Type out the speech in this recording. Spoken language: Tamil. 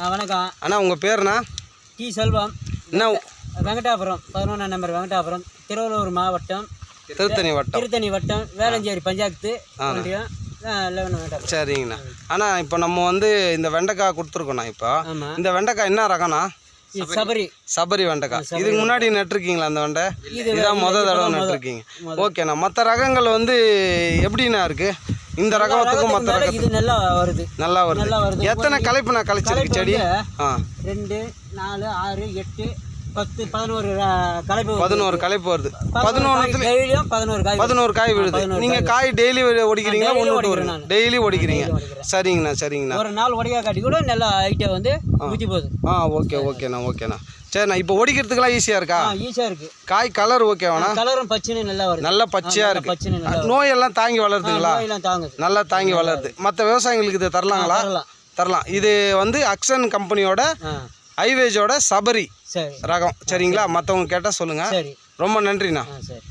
வணக்கம். அண்ணா உங்கள் பேருண்ணா? டி செல்வம். என்ன வெங்கடாபுரம் பதினொன்றாம் நம்பர் வெங்கடாபுரம் திருவள்ளூர் மாவட்டம் திருத்தணி வட்டம். திருத்தணி வட்டம் வேளஞ்சேரி பஞ்சாயத்து ஒன்றியம் சரிங்கண்ணா. அண்ணா இப்போ நம்ம வந்து இந்த வெண்டைக்காய் கொடுத்துருக்கோண்ணா இப்போ. இந்த வெண்டைக்காய் என்ன ரகம்ண்ணா? சபரி. சபரி வெண்டைக்காய். இதுக்கு முன்னாடி நட்டுருக்கீங்களா அந்த வெண்டை? இது இதான் முத தடவை. நட்டுருக்கீங்க. ஓகேண்ணா. மற்ற ரகங்கள் வந்து எப்படிண்ணா இருக்கு? இந்த ரகத்துக்கும் மற்ற ரகத்துக்கும் இது நல்லா வருது. நல்லா வருது. நல்லா வருது. எத்தனை கலைப்புண்ணா கழிச்சிருக்கு செடி? ரெண்டு நாலு ஆறு எட்டு பத்து பதினோரு வருது. பதினோரு கலைப்பு வருது. பதினோரு டெய்லியும் பதினோரு காய் பதினோரு காய் விழுது. பதினோரு நீங்க காய் டெய்லி ஒடிக்கிறீங்களா? ஒன்று விட்டு நானு. டெய்லி ஒடிக்கிறீங்க. சரிங்கண்ணா சரிங்கண்ணா. ஒரு நாள் உடையா காட்டி கூட நல்லா ஹைட்டை வந்து ஊற்றி போகுது. ஆ ஓகே ஓகேண்ணா ஓகேண்ணா. சரிண்ணா இப்போ ஒடிக்கிறதுக்கெல்லாம் ஈஸியாக இருக்கா? ஈஸியாக இருக்கு. காய் கலர் ஓகேவாண்ணா கலரும் பச்சைன்னு நல்லா வருது. நல்ல பச்சையாக நல்லா பச்சைன்னு இருக்கு நல்லா நோயெல்லாம் தாங்கி வளருதுங்களா? நல்லா தாங்கி வளருது. மற்ற விவசாயிங்களுக்கு இது தரலாங்களா? தரலாம். இது வந்து அக்ஷன் கம்பெனியோட ஹைவேஜோட சபரி ரகம். சரிங்களா? மற்றவங்க கேட்டால் சொல்லுங்கள் ரொம்ப நன்றிண்ணா. சரி.